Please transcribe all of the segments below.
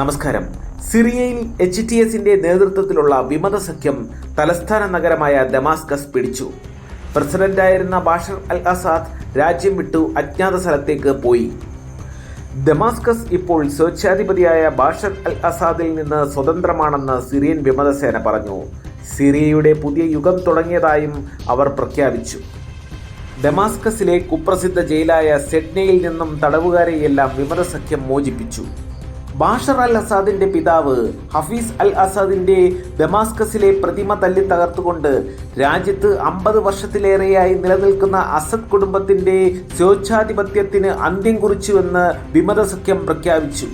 നമസ്കാരം. സിറിയയിൽ H T എസിന്റെ നേതൃത്വത്തിലുള്ള വിമത സഖ്യം തലസ്ഥാന നഗരമായ ദമാസ്കസ് പിടിച്ചു. പ്രസിഡന്റായിരുന്ന ബാഷർ അൽ അസാദ് രാജ്യം വിട്ടു അജ്ഞാത സ്ഥലത്തേക്ക് പോയി. ദമാസ്കസ് ഇപ്പോൾ സ്വേച്ഛാധിപതിയായ ബാഷർ അൽ അസാദിൽ നിന്ന് സ്വതന്ത്രമാണെന്ന് സിറിയൻ വിമതസേന പറഞ്ഞു. സിറിയയുടെ പുതിയ യുഗം തുടങ്ങിയതായും അവർ പ്രഖ്യാപിച്ചു. ദമാസ്കസിലെ കുപ്രസിദ്ധ ജയിലായ സെഡ്നയിൽ നിന്നും തടവുകാരെയെല്ലാം വിമതസഖ്യം മോചിപ്പിച്ചു. ബാഷർ അൽ അസാദിന്റെ പിതാവ് ഹഫീസ് അൽ അസാദിന്റെ ദമാസ്കസിലെ പ്രതിമ തല്ലി തകർത്തുകൊണ്ട് രാജ്യത്ത് അമ്പത് വർഷത്തിലേറെയായി നിലനിൽക്കുന്ന അസദ് കുടുംബത്തിന്റെ സ്വേച്ഛാധിപത്യത്തിന് അന്ത്യം കുറിച്ചുവെന്ന് വിമതസഖ്യം പ്രഖ്യാപിച്ചു.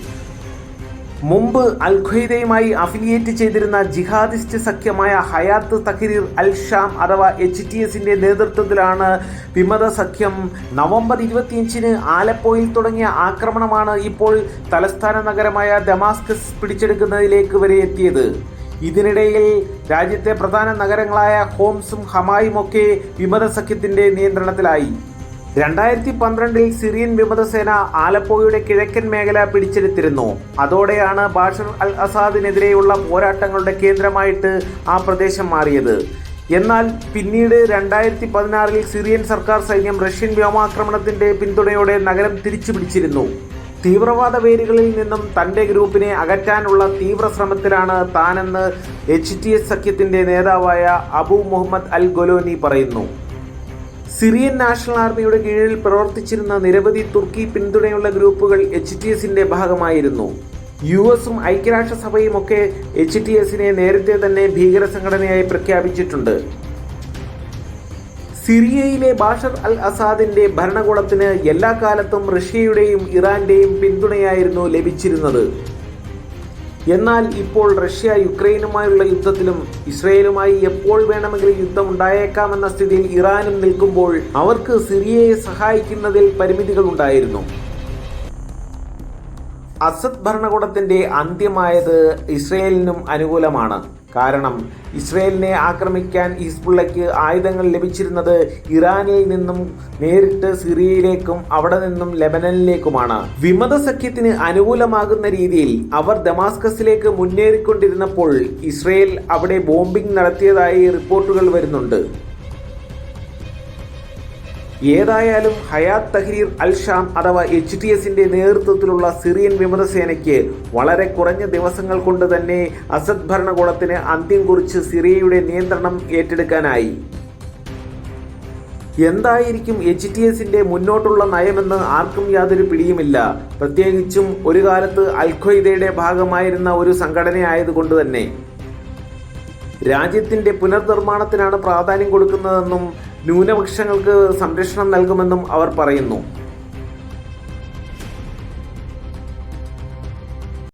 മുമ്പ് അൽ ഖ്വയ്ദയുമായി അഫിലിയേറ്റ് ചെയ്തിരുന്ന ജിഹാദിസ്റ്റ് സഖ്യമായ ഹയാത്ത് തഹരീർ അൽ ഷാം അഥവാ എച്ച് ടി എസിന്റെ നേതൃത്വത്തിലാണ് വിമത സഖ്യം. നവംബർ ഇരുപത്തിയഞ്ചിന് ആലപ്പോയിൽ തുടങ്ങിയ ആക്രമണമാണ് ഇപ്പോൾ തലസ്ഥാന നഗരമായ ദമാസ്കസ് പിടിച്ചെടുക്കുന്നതിലേക്ക് വരെ എത്തിയത്. ഇതിനിടയിൽ രാജ്യത്തെ പ്രധാന നഗരങ്ങളായ ഹോംസും ഹമായും ഒക്കെ വിമത സഖ്യത്തിന്റെ നിയന്ത്രണത്തിലായി. രണ്ടായിരത്തി പന്ത്രണ്ടിൽ സിറിയൻ വിമതസേന ആലപ്പോയുടെ കിഴക്കൻ മേഖല പിടിച്ചെടുത്തിരുന്നു. അതോടെയാണ് ബാഷർ അൽ അസാദിനെതിരെയുള്ള പോരാട്ടങ്ങളുടെ കേന്ദ്രമായിട്ട് ആ പ്രദേശം മാറിയത്. എന്നാൽ പിന്നീട് രണ്ടായിരത്തി പതിനാറിൽ സിറിയൻ സർക്കാർ സൈന്യം റഷ്യൻ വ്യോമാക്രമണത്തിന്റെ പിന്തുണയോടെ നഗരം തിരിച്ചു പിടിച്ചിരുന്നു തീവ്രവാദ വേരുകളിൽ നിന്നും തന്റെ ഗ്രൂപ്പിനെ അകറ്റാനുള്ള തീവ്ര ശ്രമത്തിലാണ് താനെന്ന് എച്ച് ടി എസ് സഖ്യത്തിന്റെ നേതാവായ അബു മുഹമ്മദ് അൽ ഗൊലോനി പറയുന്നു. സിറിയൻ നാഷണൽ ആർമിയുടെ കീഴിൽ പ്രവർത്തിച്ചിരുന്ന നിരവധി തുർക്കി പിന്തുണയുള്ള ഗ്രൂപ്പുകൾ എച്ച് ടി എസിന്റെ ഭാഗമായിരുന്നു. യു എസും ഐക്യരാഷ്ട്രസഭയും ഒക്കെ എച്ച് ടി എസിനെ നേരത്തെ തന്നെ ഭീകര സംഘടനയായി പ്രഖ്യാപിച്ചിട്ടുണ്ട്. സിറിയയിലെ ബാഷർ അൽ അസാദിന്റെ ഭരണകൂടത്തിന് എല്ലാ കാലത്തും റഷ്യയുടെയും ഇറാന്റെയും പിന്തുണയായിരുന്നു ലഭിച്ചിരുന്നത്. എന്നാൽ ഇപ്പോൾ റഷ്യ യുക്രൈനുമായുള്ള യുദ്ധത്തിലും ഇസ്രയേലുമായി എപ്പോൾ വേണമെങ്കിലും യുദ്ധം ഉണ്ടായേക്കാമെന്ന സ്ഥിതിയിൽ ഇറാനും നിൽക്കുമ്പോൾ അവർക്ക് സിറിയയെ സഹായിക്കുന്നതിൽ പരിമിതികൾ ഉണ്ടായിരുന്നു. അസദ് ഭരണകൂടത്തിന്റെ അന്ത്യമായത് ഇസ്രയേലിനും അനുകൂലമാണ്. കാരണം ഇസ്രയേലിനെ ആക്രമിക്കാൻ ഹിസ്ബുള്ളയ്ക്ക് ആയുധങ്ങൾ ലഭിച്ചിരുന്നത് ഇറാനിൽ നിന്നും നേരിട്ട് സിറിയയിലേക്കും അവിടെ നിന്നും ലെബനനിലേക്കുമാണ്. വിമത സഖ്യത്തിന് അനുകൂലമാകുന്ന രീതിയിൽ അവർ ദമാസ്കസിലേക്ക് മുന്നേറിക്കൊണ്ടിരുന്നപ്പോൾ ഇസ്രയേൽ അവിടെ ബോംബിംഗ് നടത്തിയതായി റിപ്പോർട്ടുകൾ വരുന്നുണ്ട്. ഏതായാലും ഹയാത്ത് തഹ്രീർ അൽഷാം അഥവാ എച്ച് ടി എസിന്റെ നേതൃത്വത്തിലുള്ള സിറിയൻ വിമതസേനയ്ക്ക് വളരെ കുറഞ്ഞ ദിവസങ്ങൾ കൊണ്ട് തന്നെ അസദ് ഭരണകൂടത്തിന് അന്ത്യം കുറിച്ച് സിറിയയുടെ നിയന്ത്രണം ഏറ്റെടുക്കാനായി. എന്തായിരിക്കും എച്ച് ടി എസിന്റെ മുന്നോട്ടുള്ള നയമെന്ന് ആർക്കും യാതൊരു പിടിയുമില്ല. പ്രത്യേകിച്ചും ഒരു കാലത്ത് അൽഖ്വയ്ദയുടെ ഭാഗമായിരുന്ന ഒരു സംഘടനയായതുകൊണ്ട് തന്നെ. രാജ്യത്തിന്റെ പുനർനിർമ്മാണത്തിനാണ് പ്രാധാന്യം കൊടുക്കുന്നതെന്നും ന്യൂനപക്ഷങ്ങൾക്ക് സംരക്ഷണം നൽകുമെന്നും അവർ പറയുന്നു.